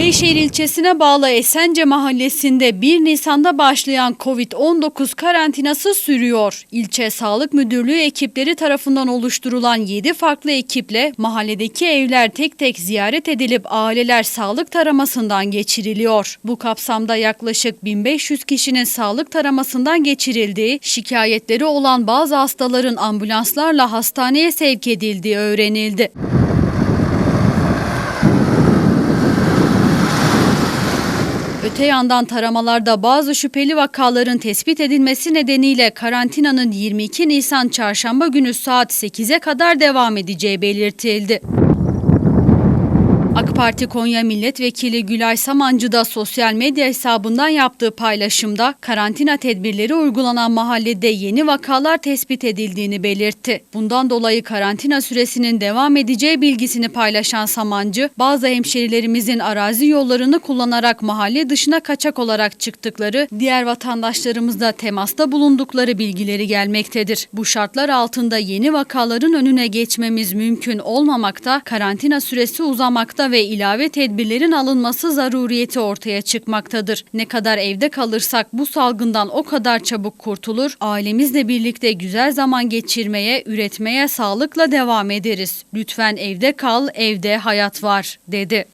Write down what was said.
Beyşehir ilçesine bağlı Esence mahallesinde 1 Nisan'da başlayan Covid-19 karantinası sürüyor. İlçe Sağlık Müdürlüğü ekipleri tarafından oluşturulan 7 farklı ekiple mahalledeki evler tek tek ziyaret edilip aileler sağlık taramasından geçiriliyor. Bu kapsamda yaklaşık 1500 kişinin sağlık taramasından geçirildiği, şikayetleri olan bazı hastaların ambulanslarla hastaneye sevk edildiği öğrenildi. Öte yandan taramalarda bazı şüpheli vakaların tespit edilmesi nedeniyle karantinanın 22 Nisan çarşamba günü saat 8'e kadar devam edeceği belirtildi. AK Parti Konya Milletvekili Gülay Samancı da sosyal medya hesabından yaptığı paylaşımda karantina tedbirleri uygulanan mahallede yeni vakalar tespit edildiğini belirtti. Bundan dolayı karantina süresinin devam edeceği bilgisini paylaşan Samancı, bazı hemşerilerimizin arazi yollarını kullanarak mahalle dışına kaçak olarak çıktıkları, diğer vatandaşlarımızla temasta bulundukları bilgileri gelmektedir. Bu şartlar altında yeni vakaların önüne geçmemiz mümkün olmamakta, karantina süresi uzamakta ve ilave tedbirlerin alınması zaruriyeti ortaya çıkmaktadır. Ne kadar evde kalırsak bu salgından o kadar çabuk kurtulur, ailemizle birlikte güzel zaman geçirmeye, üretmeye sağlıkla devam ederiz. Lütfen evde kal, evde hayat var, dedi.